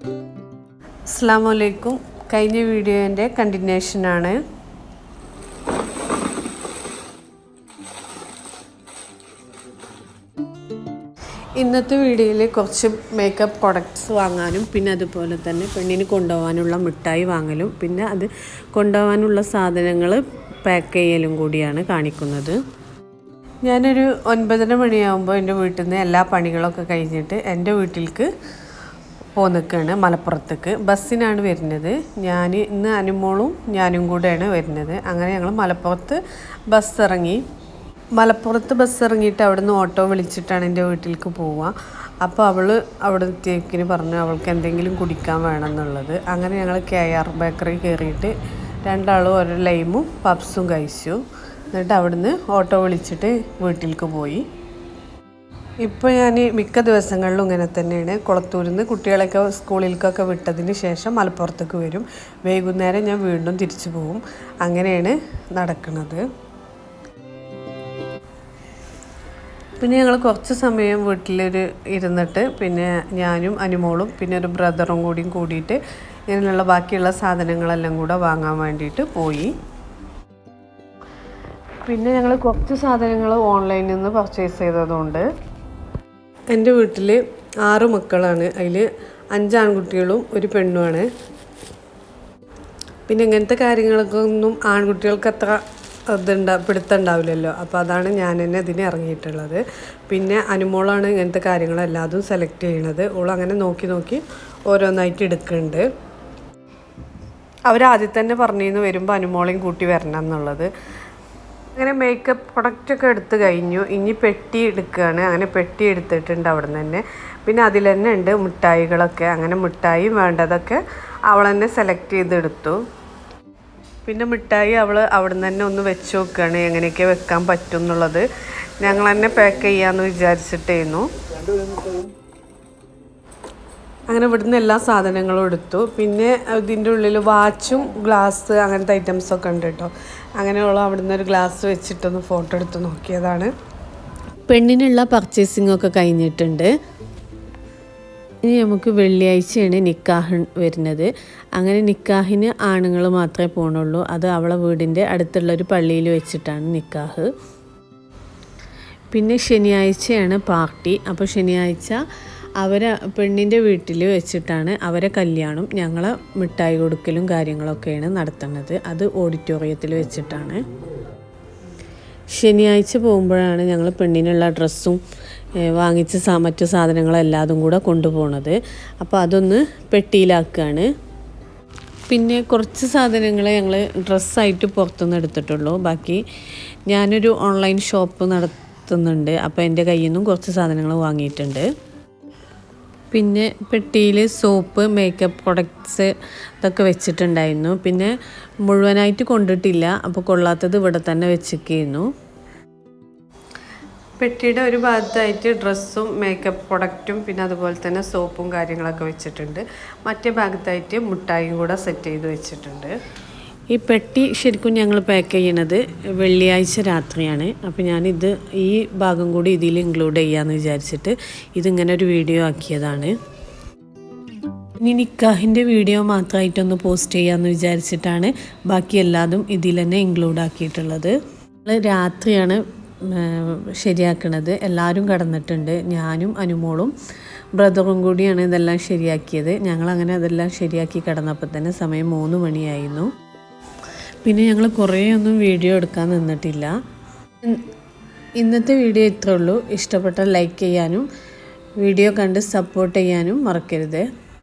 അസ്സാം വലൈക്കും കഴിഞ്ഞ വീഡിയോന്റെ കണ്ടിന്യൂഷനാണ് ഇന്നത്തെ വീഡിയോയിൽ കുറച്ച് മേക്കപ്പ് പ്രൊഡക്ട്സ് വാങ്ങാനും പിന്നെ അതുപോലെ തന്നെ പെണ്ണിന് കൊണ്ടുപോകാനുള്ള മിഠായി വാങ്ങലും പിന്നെ അത് കൊണ്ടുപോകാനുള്ള സാധനങ്ങൾ പാക്ക് ചെയ്യലും കൂടിയാണ് കാണിക്കുന്നത്. ഞാനൊരു ഒൻപതര മണിയാകുമ്പോൾ എന്റെ വീട്ടിൽ നിന്ന് എല്ലാ പണികളൊക്കെ കഴിഞ്ഞിട്ട് എന്റെ വീട്ടിലേക്ക് പോന്നിക്കാണ് മലപ്പുറത്തേക്ക്. ബസ്സിനാണ് വരുന്നത്. ഞാൻ ഇന്ന് അനുമോളും ഞാനും കൂടെയാണ് വരുന്നത്. അങ്ങനെ ഞങ്ങൾ മലപ്പുറത്ത് ബസ് ഇറങ്ങി മലപ്പുറത്ത് ബസ് ഇറങ്ങിയിട്ട് അവിടെ നിന്ന് ഓട്ടോ വിളിച്ചിട്ടാണ് എന്റെ വീട്ടിലേക്ക് പോവുക. അപ്പോൾ അവൾ അവിടെ എത്തിയേക്കിന് പറഞ്ഞു അവൾക്ക് എന്തെങ്കിലും കുടിക്കാൻ വേണമെന്നുള്ളത്. അങ്ങനെ ഞങ്ങൾ കെ ആർ ബേക്കറി കയറിയിട്ട് രണ്ടാളും ഒരു ലൈമും പപ്സും കഴിച്ചു. എന്നിട്ട് അവിടുന്ന് ഓട്ടോ വിളിച്ചിട്ട് വീട്ടിലേക്ക് പോയി. ഇപ്പോൾ ഞാൻ മിക്ക ദിവസങ്ങളിലും ഇങ്ങനെ തന്നെയാണ്. കുളത്തൂരിൽ നിന്ന് കുട്ടികളെയൊക്കെ സ്കൂളിലേക്കൊക്കെ വിട്ടതിന് ശേഷം മലപ്പുറത്തേക്ക് വരും. വൈകുന്നേരം ഞാൻ വീണ്ടും തിരിച്ചു പോവും. അങ്ങനെയാണ് നടക്കുന്നത്. പിന്നെ ഞങ്ങൾ കുറച്ച് സമയം വീട്ടിലൊരു ഇരുന്നിട്ട് പിന്നെ ഞാനും അനുമോളും പിന്നെ ഒരു ബ്രദറും കൂടിയും കൂടിയിട്ട് ഇങ്ങനെയുള്ള ബാക്കിയുള്ള സാധനങ്ങളെല്ലാം കൂടെ വാങ്ങാൻ വേണ്ടിയിട്ട് പോയി. പിന്നെ ഞങ്ങൾ കുറച്ച് സാധനങ്ങൾ ഓൺലൈനിൽ നിന്ന് പർച്ചേസ് ചെയ്തതുകൊണ്ട് എന്റെ വീട്ടിൽ ആറ് മക്കളാണ്. അതിൽ അഞ്ച് ആൺകുട്ടികളും ഒരു പെണ്ണുമാണ്. പിന്നെ ഇങ്ങനത്തെ കാര്യങ്ങൾക്കൊന്നും ആൺകുട്ടികൾക്ക് അത്ര ഇതുണ്ടാ പിടുത്തുണ്ടാവില്ലല്ലോ. അപ്പോൾ അതാണ് ഞാൻ തന്നെ ഇതിന് ഇറങ്ങിയിട്ടുള്ളത്. പിന്നെ അനുമോളാണ് ഇങ്ങനത്തെ കാര്യങ്ങളെല്ലാം അതും സെലക്ട് ചെയ്യണത്. ഓൾ അങ്ങനെ നോക്കി നോക്കി ഓരോന്നായിട്ട് എടുക്കുന്നുണ്ട് അവരാദ്യം തന്നെ പറഞ്ഞിരുന്നു വരുമ്പോൾ അനുമോളെയും കൂട്ടി വരണം എന്നുള്ളത്. അങ്ങനെ മേക്കപ്പ് പ്രൊഡക്റ്റൊക്കെ എടുത്തു കഴിഞ്ഞു. ഇനി പെട്ടി എടുക്കുകയാണ് അങ്ങനെ പെട്ടി എടുത്തിട്ടുണ്ട് അവിടെ നിന്ന് തന്നെ. പിന്നെ അതിൽ തന്നെ ഉണ്ട് മിഠായികളൊക്കെ. അങ്ങനെ മിഠായി വേണ്ടതൊക്കെ അവൾ തന്നെ സെലക്ട് ചെയ്തെടുത്തു. പിന്നെ മിഠായി അവൾ അവിടെ നിന്ന് തന്നെ ഒന്ന് വെച്ച് നോക്കുകയാണ് എങ്ങനെയൊക്കെ വെക്കാൻ പറ്റും എന്നുള്ളത്. ഞങ്ങൾ തന്നെ പാക്ക് ചെയ്യാമെന്ന് വിചാരിച്ചിട്ടായിരുന്നു അങ്ങനെ ഇവിടുന്ന് എല്ലാ സാധനങ്ങളും എടുത്തു. പിന്നെ ഇതിന്റെ ഉള്ളിൽ വാച്ചും ഗ്ലാസ് അങ്ങനത്തെ ഐറ്റംസ് ഒക്കെ ഉണ്ട് കേട്ടോ. അങ്ങനെയുള്ള അവിടുന്ന് ഒരു ഗ്ലാസ് വെച്ചിട്ടൊന്ന് ഫോട്ടോ എടുത്ത് നോക്കിയതാണ്. പെണ്ണിനുള്ള പർച്ചേസിംഗ് ഒക്കെ കഴിഞ്ഞിട്ടുണ്ട്. ഇനി നമുക്ക് വെള്ളിയാഴ്ചയാണ് നിക്കാഹ് വരുന്നത്. അങ്ങനെ നിക്കാഹിന് ആണുങ്ങൾ മാത്രമേ പോകണുള്ളൂ അത് അവളെ വീടിന്റെ അടുത്തുള്ള ഒരു പള്ളിയിൽ വെച്ചിട്ടാണ് നിക്കാഹ്. പിന്നെ ശനിയാഴ്ചയാണ് പാർട്ടി അപ്പോൾ ശനിയാഴ്ച അവരെ പെണ്ണിന്റെ വീട്ടിൽ വെച്ചിട്ടാണ് അവരെ കല്യാണം ഞങ്ങൾ മിഠായി കൊടുക്കലും കാര്യങ്ങളൊക്കെയാണ് നടത്തുന്നത്. അത് ഓഡിറ്റോറിയത്തിൽ വെച്ചിട്ടാണ്. ശനിയാഴ്ച പോകുമ്പോഴാണ് ഞങ്ങൾ പെണ്ണിനുള്ള ഡ്രസ്സും വാങ്ങിച്ച മറ്റു സാധനങ്ങളെല്ലാതും കൂടെ കൊണ്ടുപോകണത് അപ്പോൾ അതൊന്ന് പെട്ടിയിലാക്കുകയാണ് പിന്നെ കുറച്ച് സാധനങ്ങൾ ഞങ്ങൾ ഡ്രസ്സായിട്ട് പുറത്തുനിന്ന് എടുത്തിട്ടുള്ളൂ. ബാക്കി ഞാനൊരു ഓൺലൈൻ ഷോപ്പ് നടത്തുന്നുണ്ട്. അപ്പോൾ എന്റെ കയ്യിൽ നിന്നും കുറച്ച് സാധനങ്ങൾ വാങ്ങിയിട്ടുണ്ട്. പിന്നെ പെട്ടിയിൽ സോപ്പ് മേക്കപ്പ് പ്രൊഡക്ട്സ് ഇതൊക്കെ വെച്ചിട്ടുണ്ടായിരുന്നു. പിന്നെ മുഴുവനായിട്ട് കൊണ്ടിട്ടില്ല. അപ്പോൾ കൊള്ളാത്തത് ഇവിടെ തന്നെ വെച്ചിരിക്കുന്നു. പെട്ടിയുടെ ഒരു ഭാഗത്തായിട്ട് ഡ്രസ്സും മേക്കപ്പ് പ്രൊഡക്റ്റും പിന്നെ അതുപോലെ തന്നെ സോപ്പും കാര്യങ്ങളൊക്കെ വെച്ചിട്ടുണ്ട്. മറ്റേ ഭാഗത്തായിട്ട് മുട്ടായും കൂടെ സെറ്റ് ചെയ്ത് വെച്ചിട്ടുണ്ട്. ഈ പെട്ടി ശരിക്കും ഞങ്ങൾ പാക്ക് ചെയ്യണത് വെള്ളിയാഴ്ച രാത്രിയാണ്. അപ്പോൾ ഞാനിത് ഈ ഭാഗം കൂടി ഇതിൽ ഇൻക്ലൂഡ് ചെയ്യാമെന്ന് വിചാരിച്ചിട്ട് ഇതിങ്ങനെ ഒരു വീഡിയോ ആക്കിയതാണ്. ഇനി നിക്കാഹിന്റെ വീഡിയോ മാത്രമായിട്ടൊന്ന് പോസ്റ്റ് ചെയ്യാമെന്ന് വിചാരിച്ചിട്ടാണ് ബാക്കി എല്ലാതും ഇതിൽ തന്നെ ഇൻക്ലൂഡ് ആക്കിയിട്ടുള്ളത്. രാത്രിയാണ് ശരിയാക്കണത്. എല്ലാവരും കടന്നിട്ടുണ്ട്. ഞാനും അനുമോളും ബ്രദറും കൂടിയാണ് ഇതെല്ലാം ശരിയാക്കിയത്. ഞങ്ങളങ്ങനെ അതെല്ലാം ശരിയാക്കി കിടന്നപ്പോൾ തന്നെ സമയം മൂന്ന് മണിയായിരുന്നു. പിന്നെ ഞങ്ങൾ കുറേ ഒന്നും വീഡിയോ എടുക്കാൻ നിന്നിട്ടില്ല. ഇന്നത്തെ വീഡിയോ ഇത്രേ ഉള്ളൂ. ഇഷ്ടപ്പെട്ട ലൈക്ക് ചെയ്യാനും വീഡിയോ കണ്ട് സപ്പോർട്ട് ചെയ്യാനും മറക്കരുത്.